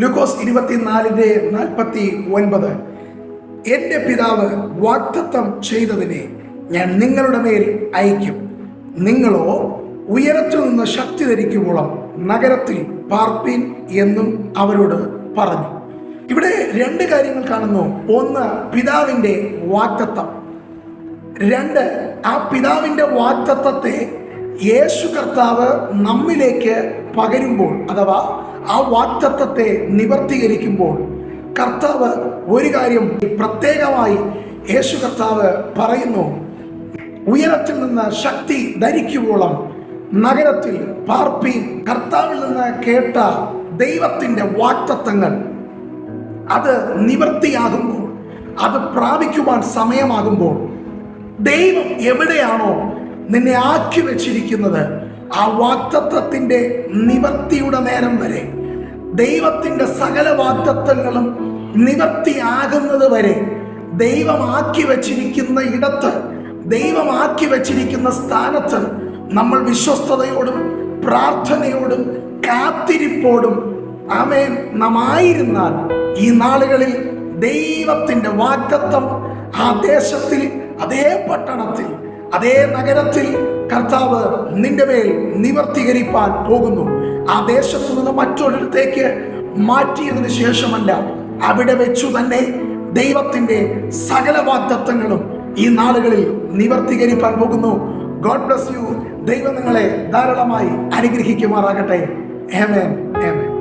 ലൂക്കോസ് ഇരുപത്തിനാലിന്റെ നാൽപ്പത്തി ഒൻപത് എന്റെ പിതാവ് വാക്തത്വം ചെയ്തതിനെ ഞാൻ നിങ്ങളുടെ മേൽ അയക്കും നിങ്ങളോ ഉയരത്തിൽ നിന്ന് ശക്തി ധരിക്കുമ്പോളം നഗരത്തിൽ പാർപ്പിൻ എന്നും അവരോട് പറഞ്ഞു. ഇവിടെ രണ്ട് കാര്യങ്ങൾ കാണുന്നു. ഒന്ന് പിതാവിന്റെ വാക്തത്വം രണ്ട് ആ പിതാവിന്റെ വാക്തത്വത്തെ യേശു കർത്താവ് നമ്മിലേക്ക് പകരുമ്പോൾ അഥവാ ആ വാക്തത്വത്തെ നിവർത്തീകരിക്കുമ്പോൾ കർത്താവ് ഒരു കാര്യം പ്രത്യേകമായി യേശു കർത്താവ് പറയുന്നു. ഉയരത്തിൽ നിന്ന് ശക്തി ധരിക്കുവോളം നഗരത്തിൽ പാർപ്പി കർത്താവിൽ നിന്ന് കേട്ട ദൈവത്തിന്റെ വാക്തത്വങ്ങൾ. അത് നിവർത്തിയാകുമ്പോൾ അത് പ്രാപിക്കുവാൻ സമയമാകുമ്പോൾ ദൈവം എവിടെയാണോ നിന്നെ ആക്കി വെച്ചിരിക്കുന്നത് ആ വാക്തത്വത്തിന്റെ നിവർത്തിയുടെ നേരം വരെ ദൈവത്തിന്റെ സകല വാക്തത്വങ്ങളും നിവർത്തിയാകുന്നത് വരെ ദൈവമാക്കി വച്ചിരിക്കുന്ന ഇടത്ത് ദൈവമാക്കി വച്ചിരിക്കുന്ന സ്ഥാനത്ത് നമ്മൾ വിശ്വസ്തയോടും പ്രാർത്ഥനയോടും കാത്തിരിപ്പോടും ആമേൻ. നമായിരുന്നാൽ ഈ നാളുകളിൽ ദൈവത്തിന്റെ വാക്തത്വം ആ ദേശത്തിൽ അതേ പട്ടണത്തിൽ അതേ നഗരത്തിൽ കർത്താവ് നിന്റെ മേൽ നിവർത്തീകരിപ്പാൻ പോകുന്നു. ആ ദേശത്തു നിന്ന് മറ്റൊരിടത്തേക്ക് മാറ്റിയതിന് ശേഷമല്ല അവിടെ വെച്ചു തന്നെ ദൈവത്തിന്റെ സകല വാഗ്ദത്വങ്ങളും ഈ നാളുകളിൽ നിവർത്തീകരിപ്പാൻ പോകുന്നു. ഗോഡ് ബ്ലസ് യു ദൈവം നിങ്ങളെ ധാരാളമായി അനുഗ്രഹിക്കുമാറാകട്ടെ. ഹേമേൻ ഏമേൻ